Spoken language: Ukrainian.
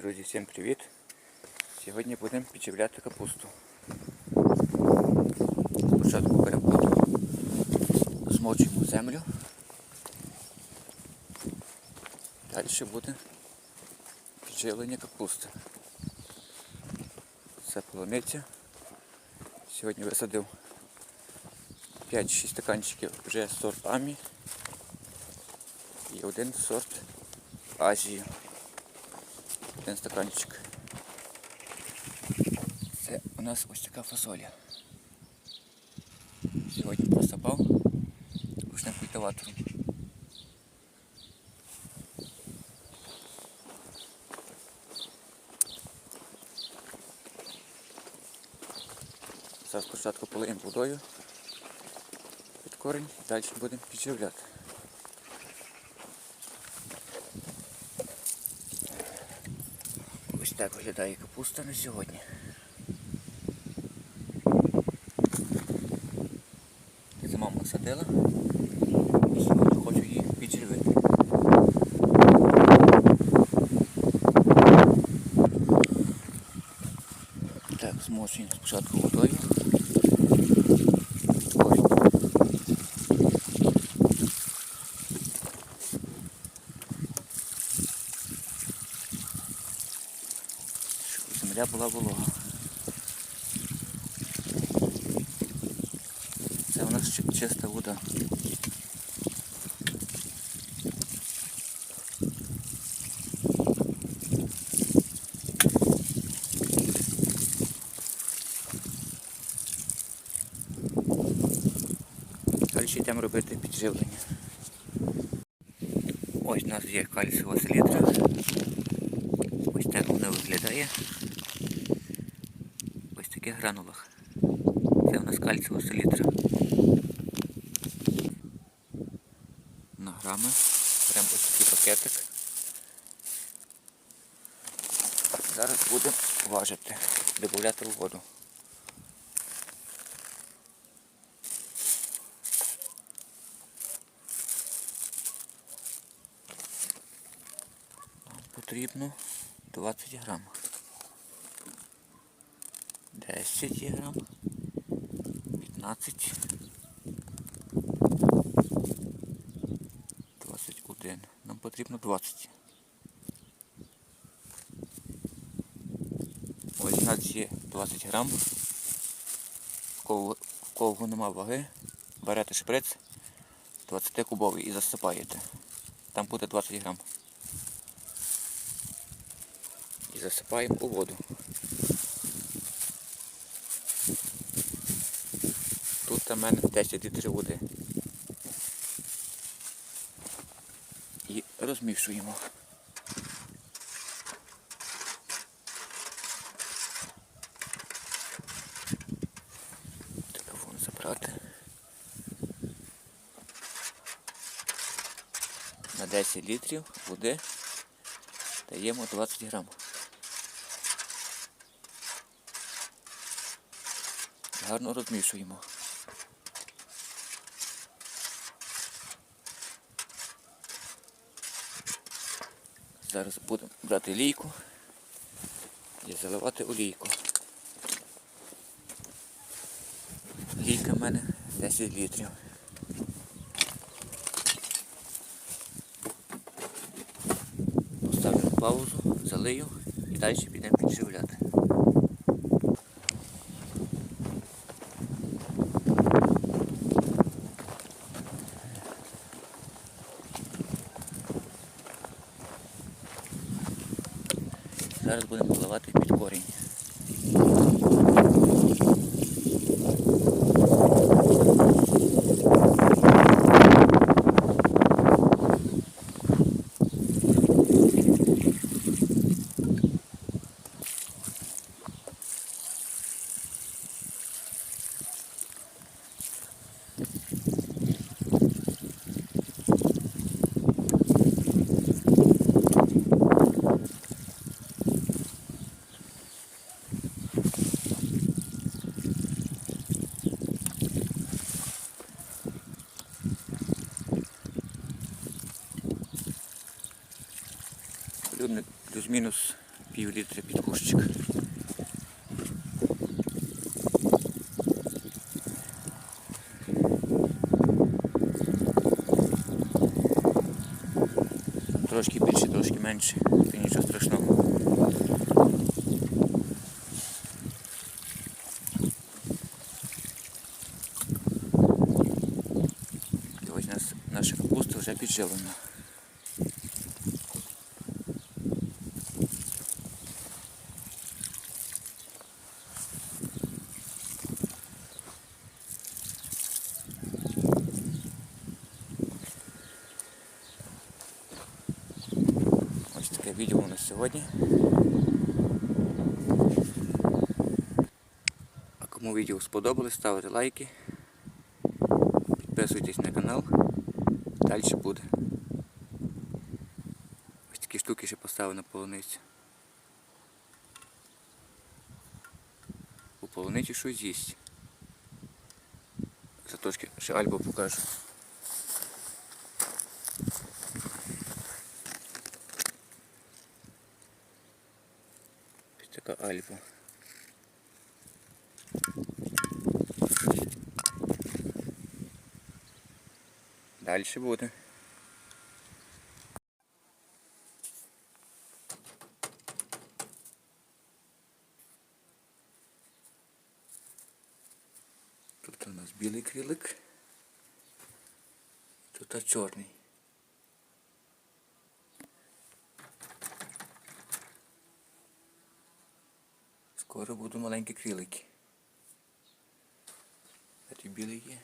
Друзі, всім привіт! Сьогодні будемо підживляти капусту. Спочатку беремо воду, змочуємо землю. Далі буде підживлення капусти. Це полуниця. Сьогодні висадив 5-6 стаканчиків вже сорт Амі і один сорт Азії. Один стаканчик. Це у нас ось така фасоля. Сьогодні просапав ручним культиватором. Зараз спочатку полиємо водою під корінь, далі будемо підживляти. Ось так виглядає капуста на сьогодні. Це мама садила. І сьогодні хочу її підживити. Так, змочуємо спочатку водою. Щоб була волога. Це у нас чи- чиста вода. Далі йдемо робити підживлення. Ось у нас є кальцієва селітра. Ось так вона виглядає. Таких гранулах. Це у нас кальцієва селітра. На грами. Беремо ось такий пакетик. Зараз будемо важити, додати в воду. Потрібно 20 грам. 10 грам. 15. 21. Нам потрібно 20. Ось у нас є 20 грам. В кого, в кого нема ваги, берете шприц 20 кубовий і засипаєте. Там буде 20 грам. І засипаємо у воду. У мене 10 літрів води. І розмішуємо. Телефон забрати. На 10 літрів води даємо 20 грам. Гарно розмішуємо. Зараз будемо брати лійку і заливати олійку. Лійка в мене 10 літрів. Поставлю паузу, залию і далі підемо підживляти. Зараз будемо вливати під корінь. Плюс-мінус пів літра під кущик. Трошки більше, трошки менше, це нічого страшного. Ось нас, наша капуста вже підживлена. Ось таке відео у нас сьогодні. А кому відео сподобалось, ставте лайки, підписуйтесь на канал. Далі буде. Ось такі штуки ще поставив на полуницю. У полуниці щось їсть. Заточки ще альбо покажу. Така альфа. Далі буде. Тут у нас білий крилик. Тут чорний. Скоро будуть маленькі крілики. А ті є.